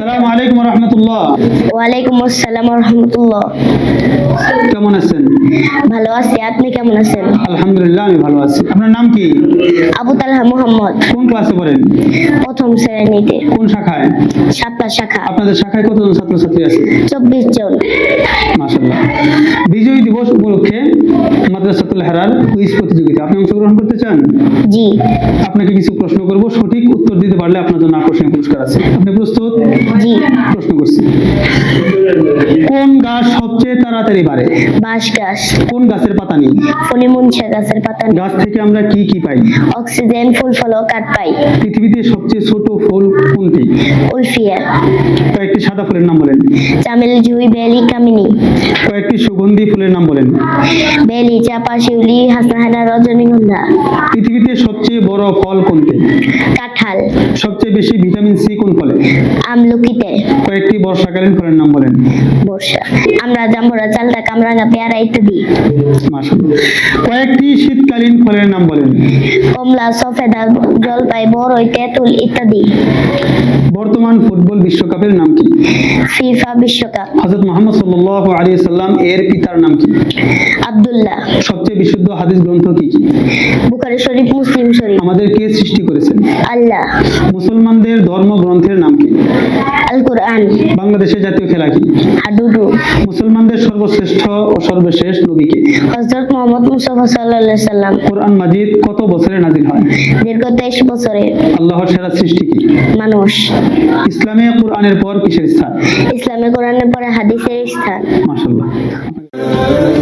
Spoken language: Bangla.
সালাম আলাইকুম রহমতুল্লাহ ওয়ালাইকুম আসসালাম রহমতুল্লাহ কেমন আছেন? ভালো আছি আপনি কেমন আছেন? আলহামদুলিল্লাহ আমি ভালো আছি। আপনার নাম কি? আবু তালহা মোহাম্মদ। কোন ক্লাসে পড়েন? প্রথম শ্রেণীতে। কোন শাখায়? সাতটা শাখা। আপনাদের শাখায় কতজন ছাত্রছাত্রী আছে? চব্বিশ জন। মাশাআল্লাহ। বিজয় দিবস উপলক্ষে মাদ্রাসাতুল হেরার কুইজ প্রতিযোগিতা। আপনি অংশগ্রহণ করতে চান? জি। আপনাকে কিছু প্রশ্ন করব। সঠিক উত্তর দিতে পারলে আপনার জন্য আকর্ষণীয় পুরস্কার আছে। আপনি প্রস্তুত? জি। প্রশ্ন করছি। কোন গাছ সবচেয়ে তাড়াতাড়ি বাড়ে? বাঁশ গাছ। কোন গাছের পাতা নেই? ফলিমুনসা গাছের পাতা গাছ থেকে আমরা কি কি পাই? অক্সিজেন ফুল ফল কাঠ পাই। পৃথিবীতে সবচেয়ে ছোট ফুল কোনটি? উলফিয়া। কয়েকটি সাদা ফুলের নাম বলেন। চামেল জুই বেলি কামিনী। কয়েকটি সুগন্ধি ফুলের নাম বলেন। বেলি চাপা শিউলি হাসনাহানা রজনীগন্ধা। পৃথিবীতে সবচেয়ে বড় ফল কোনটি? কাঁঠাল। সবচেয়ে বেশি ভিটামিন সি কোন ফলে? আমলকিতে কয়েকটি বর্ষাকালীন ফলের নাম বলেন? বর্ষা। আমরা জাম্বুরা চালটা কামরাঙ্গা পেয়ারা ইত্যাদি। কয়েকটি শীতকালীন ফলের নাম বলেন? কমলা সফেদা জলপাই বড়ই তেঁতুল ইত্যাদি। বর্তমান ফুটবল বিশ্বকাপের নাম কি? ফিফা বিশ্বকাপ। হযরত মুহাম্মদ সাল্লাল্লাহু আলাইহি সাল্লাম এর পিতার নাম কি? আব্দুল্লাহ। সবচেয়ে বিশুদ্ধ হাদিস গ্রন্থ কি কি? বুখারি শরীফ মুসলিম শরীফ। আমাদের কে সৃষ্টি করেছেন? আল্লাহ। মুসলমানদের ধর্ম গ্রন্থের নাম কি? বাংলাদেশের জাতীয় খেলা কি? হাডুডু মুসলমানদের সর্বশ্রেষ্ঠ ও সর্বশেষ নবী কে? হযরত মুহাম্মদ মোহাম্মদ সাল্লাল্লাহু আলাইহি সাল্লাম। কোরআন মাজিদ কত বছরে নাজিল হয়? দীর্ঘ তেইশ বছরে। আল্লাহর সেরা সৃষ্টি কি? মানুষ। ইসলামে কোরআনের পর কিসের স্থান? ইসলামে কোরআনের পরে হাদিসের স্থান। মাশাআল্লাহ।